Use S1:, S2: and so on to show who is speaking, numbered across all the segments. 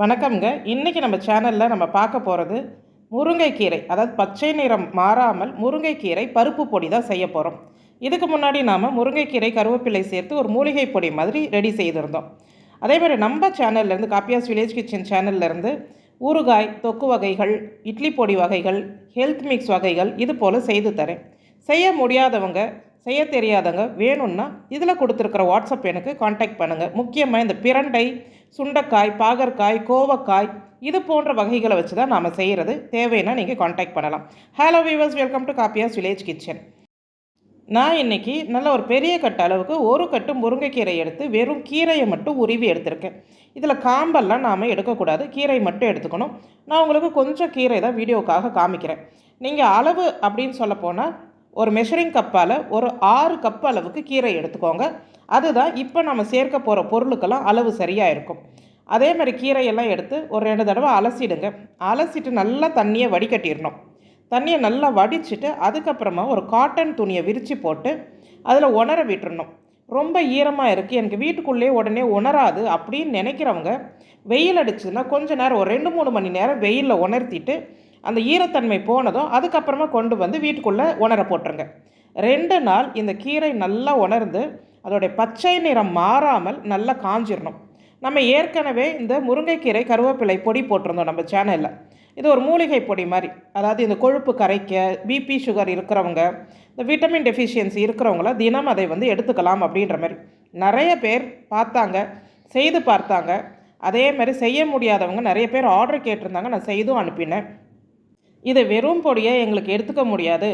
S1: வணக்கம்ங்க. இன்றைக்கி நம்ம சேனலில் நம்ம பார்க்க போகிறது முருங்கைக்கீரை அதாவது பச்சை நிறம் மாறாமல் முருங்கைக்கீரை பருப்பு பொடி தான் செய்ய போகிறோம் இதுக்கு முன்னாடி நாம் முருங்கைக்கீரை கருவேப்பிலை சேர்த்து ஒரு மூலிகை பொடி மாதிரி ரெடி செய்திருந்தோம். அதே மாதிரி நம்ம சேனல்லேருந்து காப்பியாஸ் வில்லேஜ் கிச்சன் சேனல்லேருந்து ஊறுகாய் தொக்கு வகைகள் இட்லி பொடி வகைகள் ஹெல்த் மிக்ஸ் வகைகள் இது போல் செய்து தரேன். செய்ய முடியாதவங்க செய்ய தெரியாதவங்க வேணும்னா இதில் கொடுத்துருக்குற வாட்ஸ்அப் எனக்கு காண்டாக்ட் பண்ணுங்கள் முக்கியமாக இந்த பிரண்டை சுண்டைக்காய் பாகற்காய் கோவக்காய் இது போன்ற வகைகளை வச்சு தான் நாம் செய்கிறது தேவைன்னா நீங்கள் காண்டாக்ட் பண்ணலாம். Hello viewers welcome to Kappiyas village kitchen நான் இன்றைக்கி நல்ல ஒரு பெரிய கட்டு அளவுக்கு ஒரு கட்டு முருங்கைக்கீரை எடுத்து வெறும் கீரையை மட்டும் உருவி எடுத்திருக்கேன். இதில் காம்பெல்லாம் நாம் எடுக்கக்கூடாது. கீரை மட்டும் எடுத்துக்கணும். நான் உங்களுக்கு கொஞ்சம் கீரை தான் வீடியோக்காக காமிக்கிறேன். நீங்கள் அளவு அப்படின்னு சொல்ல போனால் ஒரு மெஷரிங் கப்பால் ஒரு ஆறு கப் அளவுக்கு கீரை எடுத்துக்கோங்க. அதுதான் இப்போ நம்ம சேர்க்க போகிற பொருளுக்கெல்லாம் அளவு சரியாக இருக்கும். அதே மாதிரி கீரையெல்லாம் எடுத்து ஒரு ரெண்டு தடவை அலசிடுங்க. அலசிட்டு நல்லா தண்ணியை வடிகட்டிடணும். தண்ணியை நல்லா வடிச்சிட்டு அதுக்கப்புறமா ஒரு காட்டன் துணியை விரித்து போட்டு அதில் உணர விட்டுறணும். ரொம்ப ஈரமாக இருக்குது எனக்கு வீட்டுக்குள்ளேயே உடனே உணராது அப்படின்னு நினைக்கிறவங்க வெயில் அடிச்சதுன்னா கொஞ்ச நேரம் ஒரு ரெண்டு மூணு மணி நேரம் வெயிலில் உணர்த்திட்டு அந்த ஈரத்தன்மை போனதும் அதுக்கப்புறமா கொண்டு வந்து வீட்டுக்குள்ளே உணர போட்டுருங்க. ரெண்டு நாள் இந்த கீரை நல்லா உணர்ந்து அதோடைய பச்சை நிறம் மாறாமல் நல்லா காஞ்சிடணும் நம்ம ஏற்கனவே இந்த முருங்கைக்கீரை கருவேப்பிலை பொடி போட்டிருந்தோம் நம்ம சேனலில். இது ஒரு மூலிகை பொடி மாதிரி. அதாவது இந்த கொழுப்பு கரைக்க பிபி சுகர் இருக்கிறவங்க இந்த விட்டமின் டெஃபிஷியன்சி இருக்கிறவங்கள தினம் அதை வந்து எடுத்துக்கலாம் அப்படின்ற மாதிரி. நிறைய பேர் பார்த்தாங்க செய்து பார்த்தாங்க. அதே மாதிரி செய்ய முடியாதவங்க நிறைய பேர் ஆர்டர் கேட்டிருந்தாங்க நான் செய்தும் அனுப்பினேன். இதை வெறும் பொடியை எங்களுக்கு எடுத்துக்க முடியாது.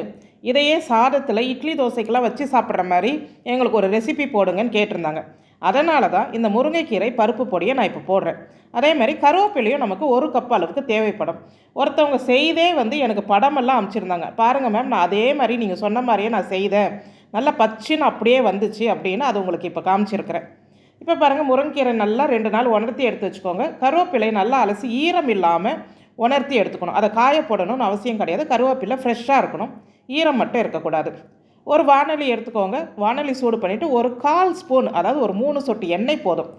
S1: இதையே சாதத்தில் இட்லி தோசைக்கெல்லாம் வச்சு சாப்பிட்ற மாதிரி எங்களுக்கு ஒரு ரெசிபி போடுங்கன்னு கேட்டிருந்தாங்க. அதனால தான் இந்த முருங்கைக்கீரை பருப்பு பொடியை நான் இப்போ போடுறேன். அதே மாதிரி கருவேப்பிலையும் நமக்கு ஒரு கப் அளவுக்கு தேவைப்படும். ஒருத்தவங்க செய்தே வந்து எனக்கு படமெல்லாம் அமைச்சிருந்தாங்க பாருங்கள் மேம் நான் அதே மாதிரி நீங்கள் சொன்ன மாதிரியே நான் செய்தேன். நல்லா பச்சுன்னு அப்படியே வந்துச்சு அப்படின்னு அது உங்களுக்கு இப்போ காமிச்சிருக்கிறேன். இப்போ பாருங்கள் முருங்கைக்கீரை நல்லா ரெண்டு நாள் உணர்த்தி எடுத்து வச்சுக்கோங்க. கருவேப்பிலை நல்லா அலசி ஈரம் இல்லாமல் உணர்த்தி எடுத்துக்கணும். அதை காய போடணும்னு அவசியம் கிடையாது. கருவேப்பிலை ஃப்ரெஷ்ஷாக இருக்கணும். ஈரம் மட்டும் இருக்கக்கூடாது. ஒரு வானொலி எடுத்துக்கோங்க. வானொலி சூடு பண்ணிவிட்டு ஒரு கால் ஸ்பூன் அதாவது ஒரு மூணு சொட்டு எண்ணெய் போதும்.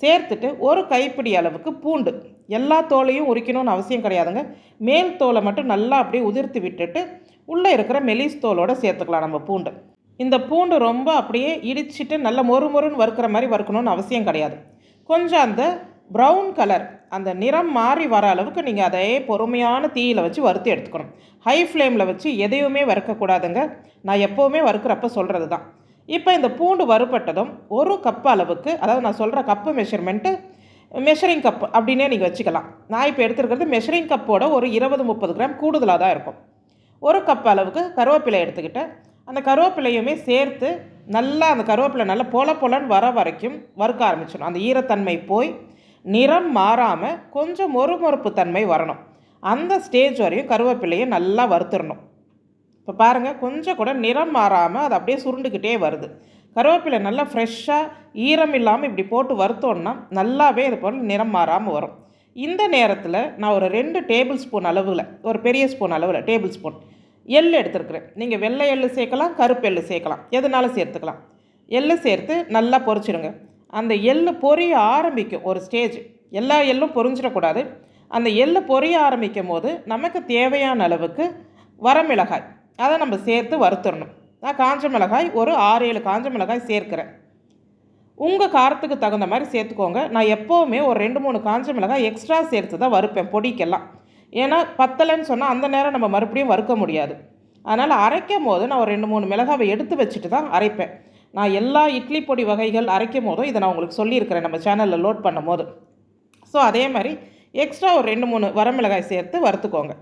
S1: சேர்த்துட்டு ஒரு கைப்பிடி அளவுக்கு பூண்டு. எல்லா தோலையும் உரிக்கணும்னு அவசியம் கிடையாதுங்க. மேல் தோலை மட்டும் நல்லா அப்படியே உதிர்த்து விட்டுட்டு உள்ளே இருக்கிற மெலிஸ் தோலோடு சேர்த்துக்கலாம் நம்ம பூண்டு. இந்த பூண்டு ரொம்ப அப்படியே இடிச்சிட்டு நல்ல மொறு மொறுன்னு வறுக்கிற மாதிரி வறுக்கணும்னு அவசியம் கிடையாது. கொஞ்சம் அந்த ப்ரௌன் கலர் அந்த நிறம் மாறி வர அளவுக்கு நீங்கள் அதை பொறுமையான தீயில் வச்சு வறுத்து எடுத்துக்கணும். ஹை ஃப்ளேமில் வச்சு எதையுமே வறுக்கக்கூடாதுங்க. நான் எப்போவுமே வறுக்கிறப்ப சொல்கிறது தான். இப்போ இந்த பூண்டு வறுப்பட்டதும் ஒரு கப் அளவுக்கு அதாவது நான் சொல்கிற கப்பு மெஷர்மெண்ட்டு மெஷரிங் கப் அப்படின்னே நீங்கள் வச்சுக்கலாம். நான் இப்போ எடுத்துருக்கிறது மெஷரிங் கப்போட ஒரு இருபது முப்பது கிராம் கூடுதலாக தான் இருக்கும். ஒரு கப் அளவுக்கு கருவேப்பிலை எடுத்துக்கிட்டேன் அந்த கருவேப்பிலையுமே சேர்த்து நல்லா அந்த கருவேப்பிலை நல்லா பொல பொலன்னு வர வரைக்கும் வறுக்க ஆரம்பிச்சிடும் அந்த ஈரத்தன்மை போய் நிறம் மாறாமல் கொஞ்சம் மொறுமொறுப்பு தன்மை வரணும். அந்த ஸ்டேஜ் வரையும் கருவேப்பிலையை நல்லா வறுத்துடணும். இப்போ பாருங்கள் கொஞ்சம் கூட நிறம் மாறாமல் அது அப்படியே சுருண்டுக்கிட்டே வருது. கருவேப்பிலை நல்லா ஃப்ரெஷ்ஷாக ஈரம் இல்லாமல் இப்படி போட்டு வறுத்தோன்னா நல்லாவே இது போல் நிறம் மாறாமல் வரும். இந்த நேரத்தில் நான் ஒரு ரெண்டு டேபிள் ஸ்பூன் அளவில் ஒரு பெரிய ஸ்பூன் அளவில் டேபிள் ஸ்பூன் எள் எடுத்துருக்குறேன். நீங்கள் வெள்ளை எள்ளு சேர்க்கலாம் கருப்பு எள்ளு சேர்க்கலாம். எதுனாலும் சேர்த்துக்கலாம். எள்ளு சேர்த்து நல்லா பொரிச்சிடுங்க. அந்த எள்ளு பொரிய ஆரம்பிக்கும். ஒரு ஸ்டேஜ் எல்லா எள்ளும் பொரிஞ்சிடக்கூடாது. அந்த எள்ளு பொரிய ஆரம்பிக்கும் போது நமக்கு தேவையான அளவுக்கு வரமிளகாய். அதை நம்ம சேர்த்து வறுத்துடணும். நான் காஞ்ச மிளகாய் ஒரு ஆறு ஏழு காஞ்ச மிளகாய் சேர்க்குறேன். உங்கள் காரத்துக்கு தகுந்த மாதிரி சேர்த்துக்கோங்க. நான் எப்போவுமே ஒரு ரெண்டு மூணு காஞ்ச மிளகாய் எக்ஸ்ட்ரா சேர்த்து தான் வறுப்பேன் பொடிக்கெல்லாம். ஏன்னா பத்தலைன்னு சொன்னால் அந்த நேரம் நம்ம மறுபடியும் வறுக்க முடியாது. அதனால் அரைக்கும் போது நான் ஒரு ரெண்டு மூணு மிளகாவை எடுத்து வச்சுட்டு தான் அரைப்பேன். நான் எல்லா இட்லி பொடி வகைகள் அரைக்கும் போதும் இதை நான் உங்களுக்கு சொல்லியிருக்கிறேன் நம்ம சேனலில் லோட் பண்ணும் போது ஸோ அதே மாதிரி எக்ஸ்ட்ரா ஒரு ரெண்டு மூணு வரமிளகாய் சேர்த்து வறுத்துக்கோங்க.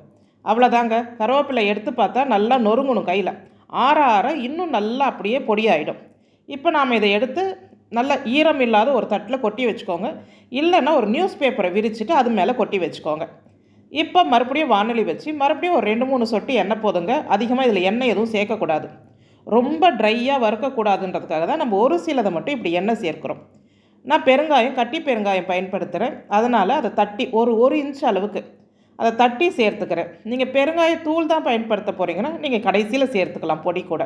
S1: அவ்வளோதாங்க. கருவேப்பிலை எடுத்து பார்த்தா நல்லா நொறுங்கணும் கையில். ஆற ஆற இன்னும் நல்லா அப்படியே பொடியாயிடும். இப்போ நாம் இதை எடுத்து நல்லா ஈரம் இல்லாத ஒரு தட்டில் கொட்டி வச்சுக்கோங்க. இல்லைன்னா ஒரு நியூஸ் பேப்பரை விரிச்சிட்டு அது மேலே கொட்டி வச்சுக்கோங்க. இப்போ மறுபடியும் வானொலி வச்சு மறுபடியும் ஒரு ரெண்டு மூணு சொட்டு எண்ணெய் போதுங்க. அதிகமாக இதில் எண்ணெய் எதுவும் சேர்க்கக்கூடாது. ரொம்ப ட்ரையாக வறுக்கக்கூடாதுன்றதுக்காக தான் நம்ம ஒரு சிலதை மட்டும் இப்படி எண்ணெய் சேர்க்குறோம். நான் பெருங்காயம் கட்டி பெருங்காயம் பயன்படுத்துகிறேன் அதனால் அதை தட்டி ஒரு ஒரு இன்ச் அளவுக்கு அதை தட்டி சேர்த்துக்கிறேன். நீங்கள் பெருங்காய தூள் தான் பயன்படுத்த போகிறீங்கன்னா நீங்கள் கடைசியில் சேர்த்துக்கலாம் பொடி கூட.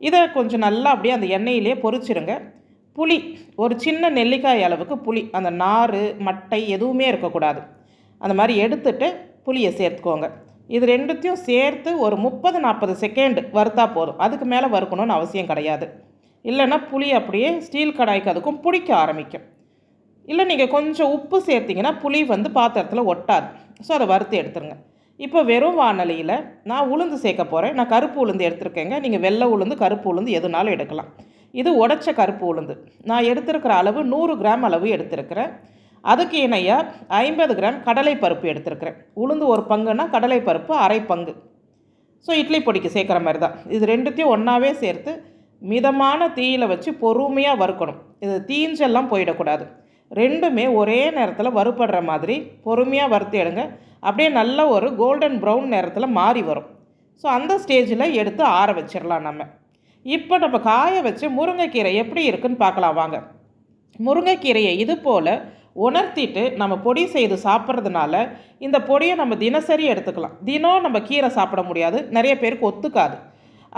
S1: இதை கொஞ்சம் நல்லா அப்படியே அந்த எண்ணெயிலே பொறிச்சிருங்க புளி ஒரு சின்ன நெல்லிக்காய் அளவுக்கு புளி அந்த நார் மட்டை எதுவுமே இருக்கக்கூடாது. அந்த மாதிரி எடுத்துட்டு புளியை சேர்த்துக்கோங்க. இது ரெண்டுத்தையும் சேர்த்து ஒரு முப்பது நாற்பது செகண்ட் வறுத்தா போதும். அதுக்கு மேலே வறுக்கணும்னு அவசியம் கிடையாது. இல்லைன்னா புளி அப்படியே ஸ்டீல் கடாய்க்கு அதுக்கும் பிடிக்க ஆரம்பிக்கும். இல்லை நீங்கள் கொஞ்சம் உப்பு சேர்த்திங்கன்னா புளி வந்து பாத்திரத்தில் ஒட்டாது. ஸோ அதை வறுத்து எடுத்துருங்க. இப்போ வெறும் வானலியில் நான் உளுந்து சேர்க்க போகிறேன் நான் கருப்பு உளுந்து எடுத்திருக்கேங்க. நீங்கள் வெள்ளை உளுந்து கருப்பு உளுந்து எதுனாலும் எடுக்கலாம். இது உடச்ச கருப்பு உளுந்து. நான் எடுத்திருக்கிற அளவு நூறு கிராம் அளவு எடுத்திருக்கிறேன். அதுக்கு இணையாக ஐம்பது கிராம் கடலை பருப்பு எடுத்திருக்கிறேன். உளுந்து ஒரு பங்குன்னா கடலை பருப்பு அரை பங்கு. ஸோ இட்லி பொடிக்கு சேர்க்குற மாதிரி தான். இது ரெண்டுத்தையும் ஒன்றாவே சேர்த்து மிதமான தீயில் வச்சு பொறுமையாக வறுக்கணும். இது தீஞ்செல்லாம் போயிடக்கூடாது. ரெண்டுமே ஒரே நேரத்தில் வறுபடுற மாதிரி பொறுமையாக வறுத்து எடுங்க. அப்படியே நல்ல ஒரு கோல்டன் ப்ரௌன் நேரத்தில் மாறி வரும். ஸோ அந்த ஸ்டேஜில் எடுத்து ஆற வச்சிடலாம் நம்ம. இப்போ நம்ம காய வச்சு முருங்கைக்கீரை எப்படி இருக்குன்னு பார்க்கலாம் வாங்க. முருங்கைக்கீரையை இது போல் உணர்த்திட்டு நம்ம பொடி செய்து சாப்பிட்றதுனால இந்த பொடியை நம்ம தினசரி எடுத்துக்கலாம். தினம் நம்ம கீரை சாப்பிட முடியாது. நிறைய பேருக்கு ஒத்துக்காது.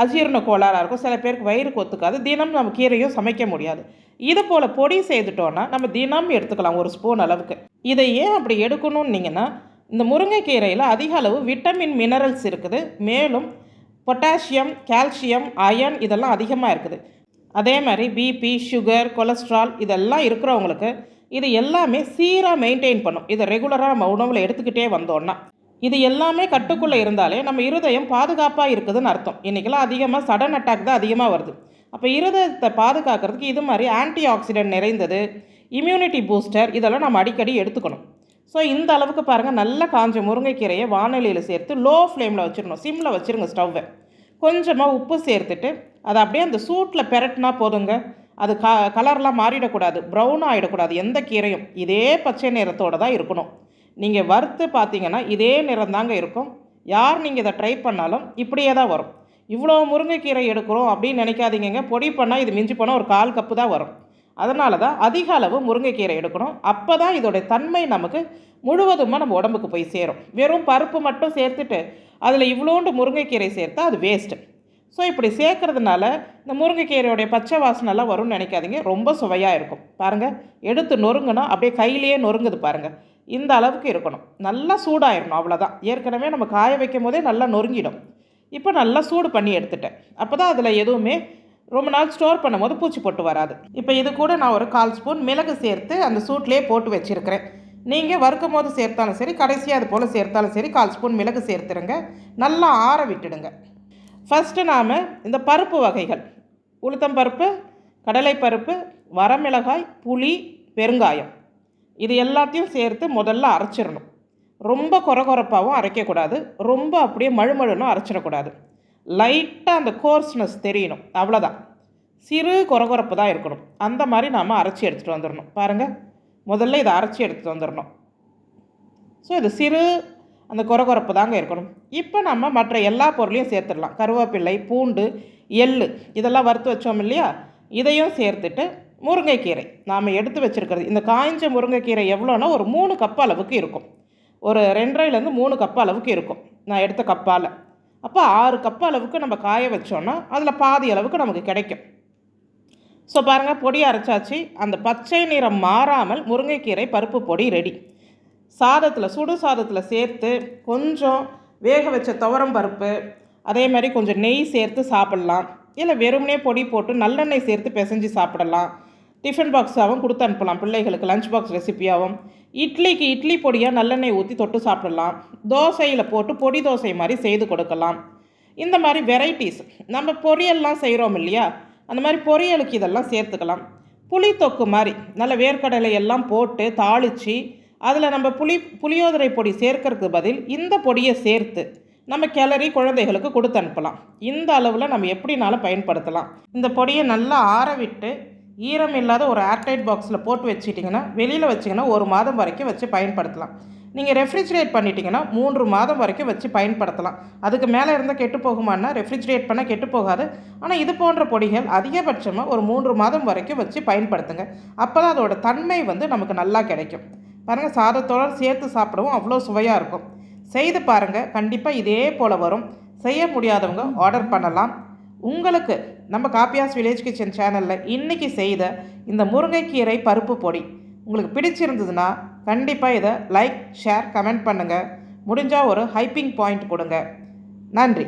S1: அஜீரண கோளாறாக இருக்கும். சில பேருக்கு வயிறுக்கு ஒத்துக்காது. தினம் நம்ம கீரையும் சமைக்க முடியாது. இது போல் பொடி செய்துட்டோன்னா நம்ம தினம் எடுத்துக்கலாம் ஒரு ஸ்பூன் அளவுக்கு. இதை ஏன் அப்படி எடுக்கணும்னீங்கன்னா இந்த முருங்கைக்கீரையில் அதிக அளவு விட்டமின் மினரல்ஸ் இருக்குது. மேலும் பொட்டாசியம் கால்சியம் அயன் இதெல்லாம் அதிகமாக இருக்குது. அதே மாதிரி பிபி சுகர் கொலஸ்ட்ரால் இதெல்லாம் இருக்கிறவங்களுக்கு இது எல்லாமே சீராக மெயின்டைன் பண்ணும். இதை ரெகுலராக நம்ம உணவில் எடுத்துக்கிட்டே வந்தோன்னா இது எல்லாமே கட்டுக்குள்ளே இருந்தாலே நம்ம இருதயம் பாதுகாப்பாக இருக்குதுன்னு அர்த்தம். இன்றைக்கெல்லாம் அதிகமாக சடன் அட்டாக் தான் அதிகமாக வருது. அப்போ இருதயத்தை பாதுகாக்கிறதுக்கு இது மாதிரி ஆன்டி ஆக்சிடென்ட் நிறைந்தது இம்யூனிட்டி பூஸ்டர் இதெல்லாம் நம்ம அடிக்கடி எடுத்துக்கணும். ஸோ இந்த அளவுக்கு பாருங்கள் நல்ல காஞ்ச முருங்கைக்கீரையை வானொலியில் சேர்த்து லோ ஃப்ளேமில் வச்சிடணும். சிம்மில் வச்சுருங்க ஸ்டவ்வை கொஞ்சமாக உப்பு சேர்த்துட்டு அதை அப்படியே அந்த சூட்டில் பெரட்டினா போதுங்க. அது க கலர்லாம் மாறிடக்கூடாது ப்ரௌன் ஆகிடக்கூடாது எந்த கீரையும். இதே பச்சை நிறத்தோடு தான் இருக்கணும். நீங்கள் வறுத்து பார்த்தீங்கன்னா இதே நிறம் தாங்க இருக்கும். யார் நீங்கள் இதை ட்ரை பண்ணாலும் இப்படியே தான் வரும். இவ்வளோ முருங்கைக்கீரை எடுக்கிறோம் அப்படின்னு நினைக்காதீங்க பொடி பண்ணால் இது மிஞ்சி போனால் ஒரு கால் கப்பு தான் வரும். அதனால தான் அதிக அளவு முருங்கைக்கீரை எடுக்கணும். அப்போ தான் இதோடைய தன்மை நமக்கு முழுவதுமாக நம்ம உடம்புக்கு போய் சேரும். வெறும் பருப்பு மட்டும் சேர்த்துட்டு அதில் இவ்வளோண்டு முருங்கைக்கீரை சேர்த்தா அது வேஸ்ட்டு ஸோ இப்படி சேர்க்கறதுனால இந்த முருங்கைக்கீரையோடைய பச்சை வாசனைலாம் வரும்னு நினைக்காதீங்க. ரொம்ப சுவையாக இருக்கும். பாருங்கள் எடுத்து நொறுங்குனா அப்படியே கையிலேயே நொறுங்குது பாருங்கள் இந்த அளவுக்கு இருக்கணும். நல்லா சூடாயிடணும் அவ்வளோதான் ஏற்கனவே நம்ம காய வைக்கும் போதே நல்லா நொறுங்கிடும். இப்போ நல்லா சூடு பண்ணி எடுத்துட்டேன். அப்போ தான் அதில் எதுவுமே ரொம்ப நாள் ஸ்டோர் பண்ணும்போது பூச்சி போட்டு வராது. இப்போ இது கூட நான் ஒரு கால் ஸ்பூன் மிளகு சேர்த்து அந்த சூட்லேயே போட்டு வச்சுருக்கிறேன். நீங்கள் வறுக்கும் போது சேர்த்தாலும் சரி கடைசியாக அது போல் சேர்த்தாலும் சரி கால் ஸ்பூன் மிளகு சேர்த்துருங்க. நல்லா ஆற விட்டுடுங்க. ஃபஸ்ட்டு நாம் இந்த பருப்பு வகைகள். உளுத்தம் பருப்பு கடலைப்பருப்பு வரமிளகாய் புளி பெருங்காயம். இது எல்லாத்தையும் சேர்த்து முதல்ல அரைச்சிடணும். ரொம்ப கொரகொரப்பாகவும் அரைக்கக்கூடாது. ரொம்ப அப்படியே மழுமழுனும் அரைச்சிடக்கூடாது. லைட்டாக அந்த கோர்ஸ்னஸ் தெரியணும். அவ்வளோதான் சிறு கொரகொரப்பு தான் இருக்கணும். அந்த மாதிரி நாம் அரைச்சி எடுத்துகிட்டு வந்துடணும். பாருங்கள் முதல்ல இதை அரைச்சி எடுத்துகிட்டு வந்துடணும். ஸோ இது சிறு அந்த குறகுறப்பு தாங்க இருக்கணும். இப்போ நம்ம மற்ற எல்லா பொருளையும் சேர்த்துடலாம். கருவேப்பிள்ளை பூண்டு எள் இதெல்லாம் வறுத்து வச்சோம் இல்லையா? இதையும் சேர்த்துட்டு முருங்கைக்கீரை. நாம் எடுத்து வச்சுருக்கிறது. இந்த காய்ஞ்ச முருங்கைக்கீரை எவ்வளோன்னா ஒரு மூணு கப் அளவுக்கு இருக்கும். ஒரு ரெண்டரைலேருந்து மூணு கப் அளவுக்கு இருக்கும். நான் எடுத்த கப்பால். அப்போ ஆறு கப் அளவுக்கு நம்ம காய வச்சோன்னா அதில் பாதி அளவுக்கு நமக்கு கிடைக்கும். ஸோ பாருங்கள் பொடி அரைச்சாச்சு. அந்த பச்சை நிறம் மாறாமல் முருங்கைக்கீரை பருப்பு பொடி ரெடி சாதத்தில் சுடு சாதத்தில் சேர்த்து கொஞ்சம் வேக வச்ச துவரம் பருப்பு அதே மாதிரி கொஞ்சம் நெய் சேர்த்து சாப்பிட்லாம். இல்லை வெறுமனே பொடி போட்டு நல்லெண்ணெய் சேர்த்து பிசைஞ்சு சாப்பிடலாம். டிஃபன் பாக்ஸாகவும் கொடுத்து அனுப்பலாம் பிள்ளைகளுக்கு லஞ்ச் பாக்ஸ் ரெசிப்பியாகவும் இட்லிக்கு இட்லி பொடியாக நல்லெண்ணெய் ஊற்றி தொட்டு சாப்பிடலாம். தோசையில் போட்டு பொடி தோசை மாதிரி செய்து கொடுக்கலாம். இந்த மாதிரி வெரைட்டிஸ் நம்ம பொரியல்லாம் செய்கிறோம் இல்லையா? அந்த மாதிரி பொரியலுக்கு இதெல்லாம் சேர்த்துக்கலாம். புளி தொக்கு மாதிரி நல்ல வேர்க்கடலை எல்லாம் போட்டு தாளித்து அதில் நம்ம புளி புளியோதரை பொடி சேர்க்கறதுக்கு பதில் இந்த பொடியை சேர்த்து நம்ம கிளறி குழந்தைகளுக்கு கொடுத்து அனுப்பலாம். இந்த அளவில் நம்ம எப்படினாலும் பயன்படுத்தலாம். இந்த பொடியை நல்லா ஆற விட்டு ஈரம் இல்லாத ஒரு ஏர்டைட் பாக்ஸில் போட்டு வச்சிட்டிங்கன்னா வெளியில் வச்சிங்கன்னா ஒரு மாதம் வரைக்கும் வச்சு பயன்படுத்தலாம். நீங்கள் ரெஃப்ரிஜிரேட் பண்ணிட்டீங்கன்னா மூன்று மாதம் வரைக்கும் வச்சு பயன்படுத்தலாம். அதுக்கு மேலே இருந்தால் கெட்டு போகுமான்னா ரெஃப்ரிஜிரேட் பண்ணால் கெட்டு போகாது. ஆனால் இது போன்ற பொடிகள் அதிகபட்சமாக ஒரு மூன்று மாதம் வரைக்கும் வச்சு பயன்படுத்துங்க. அப்போ தான் அதோட தன்மை வந்து நமக்கு நல்லா கிடைக்கும். பாருங்கள் சாதத்தோடு சேர்த்து சாப்பிடவும் அவ்வளோ சுவையாக இருக்கும். செய்து பாருங்கள் கண்டிப்பாக இதே போல் வரும். செய்ய முடியாதவங்க ஆர்டர் பண்ணலாம். உங்களுக்கு நம்ம காப்பியாஸ் வில்லேஜ் கிச்சன் சேனலில் இன்றைக்கி செய்த இந்த முருங்கைக்கீரை பருப்பு பொடி உங்களுக்கு பிடிச்சிருந்ததுன்னா கண்டிப்பாக இதை லைக் ஷேர் கமெண்ட் பண்ணுங்கள் முடிஞ்சால் ஒரு ஹைப்பிங் பாயிண்ட் கொடுங்க. நன்றி.